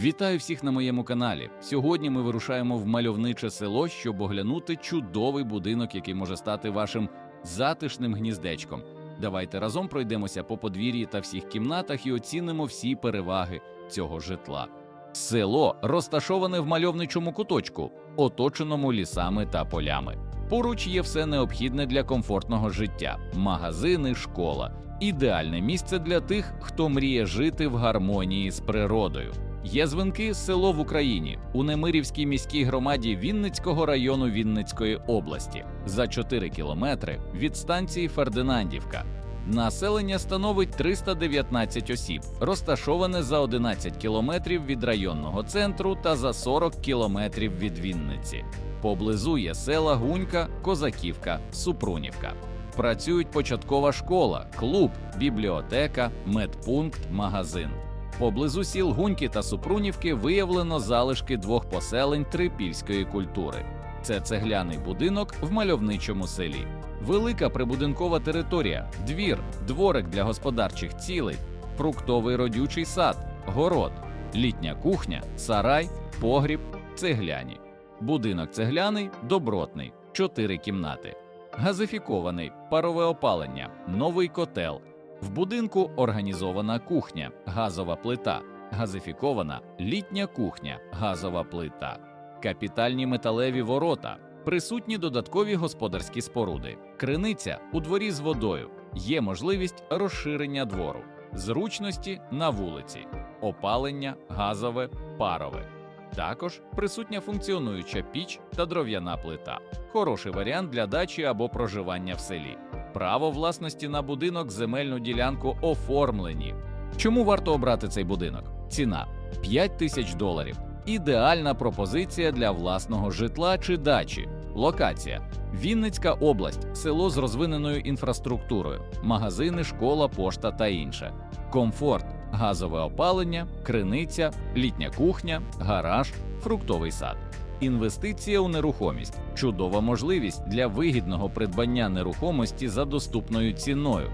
Вітаю всіх на моєму каналі. Сьогодні ми вирушаємо в мальовниче село, щоб оглянути чудовий будинок, який може стати вашим затишним гніздечком. Давайте разом пройдемося по подвір'ї та всіх кімнатах і оцінимо всі переваги цього житла. Село розташоване в мальовничому куточку, оточеному лісами та полями. Поруч є все необхідне для комфортного життя: магазини, школа. Ідеальне місце для тих, хто мріє жити в гармонії з природою. Єзвинки село в Україні у Немирівській міській громаді Вінницького району Вінницької області за 4 кілометри від станції Фердинандівка. Населення становить 319 осіб, розташоване за 11 кілометрів від районного центру та за 40 кілометрів від Вінниці. Поблизу є села Гунька, Козаківка, Супрунівка. Працюють початкова школа, клуб, бібліотека, медпункт, магазин. Поблизу сіл Гуньки та Супрунівки виявлено залишки двох поселень трипільської культури. Це цегляний будинок в мальовничому селі, велика прибудинкова територія, двір, дворик для господарчих цілей, фруктовий родючий сад, город, літня кухня, сарай, погріб, цегляні. Будинок цегляний, добротний, чотири кімнати, газифікований, парове опалення, новий котел. В будинку організована кухня, газова плита, газифікована літня кухня, газова плита, капітальні металеві ворота, присутні додаткові господарські споруди, криниця у дворі з водою, є можливість розширення двору, зручності на вулиці, опалення газове, парове. Також присутня функціонуюча піч та дров'яна плита. Хороший варіант для дачі або проживання в селі. Право власності на будинок, земельну ділянку оформлені. Чому варто обрати цей будинок? Ціна 5 тисяч доларів. Ідеальна пропозиція для власного житла чи дачі. Локація: Вінницька область, село з розвиненою інфраструктурою, магазини, школа, пошта та інше. Комфорт, газове опалення, криниця, літня кухня, гараж, фруктовий сад. Інвестиція у нерухомість чудова можливість для вигідного придбання нерухомості за доступною ціною.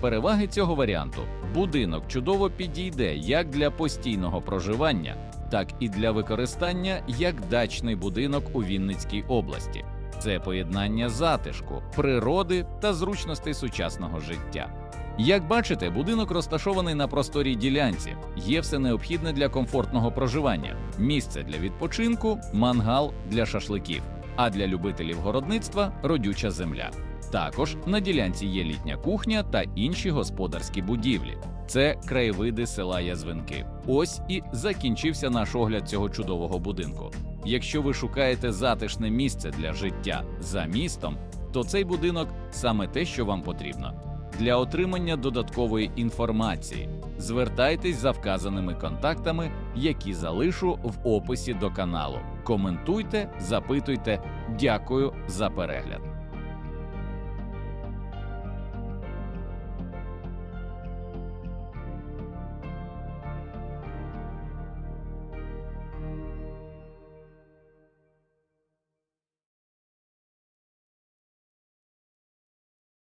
Переваги цього варіанту: будинок чудово підійде як для постійного проживання, так і для використання як дачний будинок у Вінницькій області. Це поєднання затишку, природи та зручностей сучасного життя. Як бачите, будинок розташований на просторій ділянці, є все необхідне для комфортного проживання: місце для відпочинку, мангал для шашликів, а для любителів городництва родюча земля. Також на ділянці є літня кухня та інші господарські будівлі. Це краєвиди села Язвинки. Ось і закінчився наш огляд цього чудового будинку. Якщо ви шукаєте затишне місце для життя за містом, то цей будинок саме те, що вам потрібно. Для отримання додаткової інформації звертайтесь за вказаними контактами, які залишу в описі до каналу. Коментуйте, запитуйте. Дякую за перегляд.